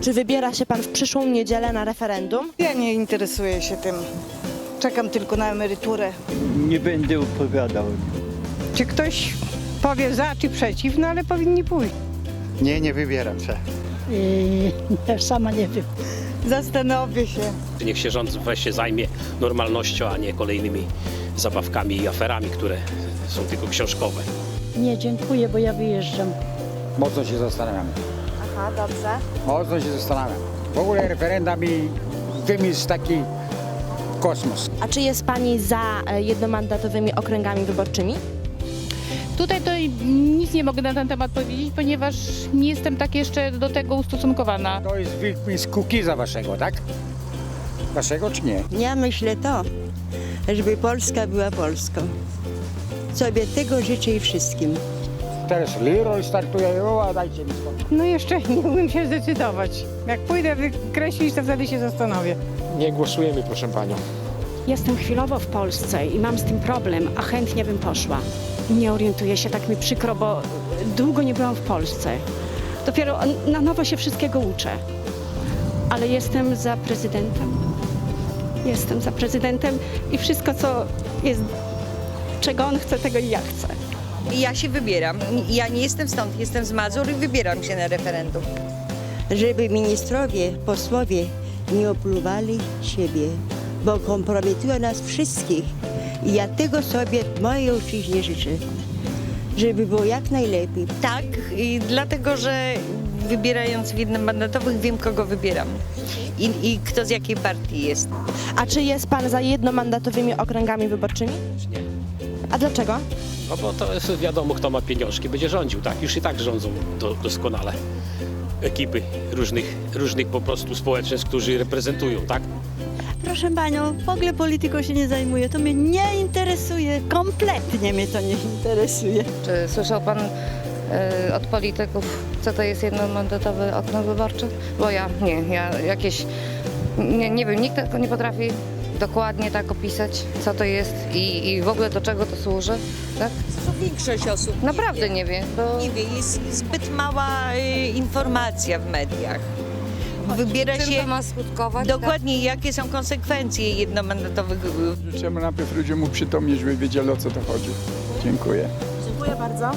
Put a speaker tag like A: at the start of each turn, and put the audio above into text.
A: Czy wybiera się pan w przyszłą niedzielę na referendum?
B: Ja nie interesuję się tym. Czekam tylko na emeryturę.
C: Nie będę opowiadał.
D: Czy ktoś powie za czy przeciw, no ale powinni pójść.
E: Nie, nie wybieram się.
F: I ja sama nie wiem.
B: Zastanowię się.
G: Niech się rząd wreszcie zajmie normalnością, a nie kolejnymi zabawkami i aferami, które są tylko książkowe.
F: Nie, dziękuję, bo ja wyjeżdżam.
H: Mocno się zastanawiam.
A: Aha, dobrze.
H: Mocno się zastanawiam. W ogóle referenda mi wymysł taki kosmos.
A: A czy jest pani za e, jednomandatowymi okręgami wyborczymi?
I: Tutaj to nic nie mogę na ten temat powiedzieć, ponieważ nie jestem tak jeszcze do tego ustosunkowana.
H: To jest wymysł Kukiza waszego, tak? Waszego czy nie?
J: Ja myślę to, żeby Polska była Polską. Sobie tego życzę i wszystkim.
H: Teraz Leroy startuje, o, a dajcie mi spokój.
D: No jeszcze nie umiem się zdecydować. Jak pójdę wykreślić, to wtedy się zastanowię.
K: Nie głosujemy, proszę panią.
L: Jestem chwilowo w Polsce i mam z tym problem, a chętnie bym poszła. Nie orientuję się, tak mi przykro, bo długo nie byłam w Polsce. Dopiero na nowo się wszystkiego uczę. Ale jestem za prezydentem. Jestem za prezydentem i wszystko, co jest, czego on chce, tego i ja chcę.
B: Ja się wybieram. Ja nie jestem stąd, jestem z Mazur i wybieram się na referendum.
J: Żeby ministrowie, posłowie nie opluwali siebie, bo kompromitują nas wszystkich. I ja tego sobie w mojej ojczyźnie życzę. Żeby było jak najlepiej.
B: Tak, i dlatego, że wybierając w jednomandatowych wiem, kogo wybieram. I, I kto z jakiej partii jest.
A: A czy jest pan za jednomandatowymi okręgami wyborczymi?
G: Nie.
A: A dlaczego?
G: No bo to jest wiadomo, kto ma pieniążki, będzie rządził, tak? Już i tak rządzą do, doskonale ekipy różnych, różnych po prostu społeczeństw, którzy reprezentują, tak?
J: Proszę panią, w ogóle polityką się nie zajmuję. To mnie nie interesuje. Kompletnie mnie to nie interesuje.
I: Czy słyszał pan e, od polityków, co to jest jednomandatowy okręg wyborczy? Bo ja nie, ja jakieś, nie, nie wiem, nikt tego nie potrafi dokładnie tak opisać, co to jest i, i w ogóle do czego to służy, tak?
B: Większość osób
I: Naprawdę nie wie, bo...
B: nie wie, jest zbyt mała y, informacja w mediach. Wybiera
I: Czym
B: się
I: to ma skutkować?
B: dokładnie, jakie są konsekwencje jednomandatowych
C: Trzeba najpierw ludziom uprzytomnić, żeby wiedzieli o co to chodzi. Dziękuję.
A: Dziękuję bardzo.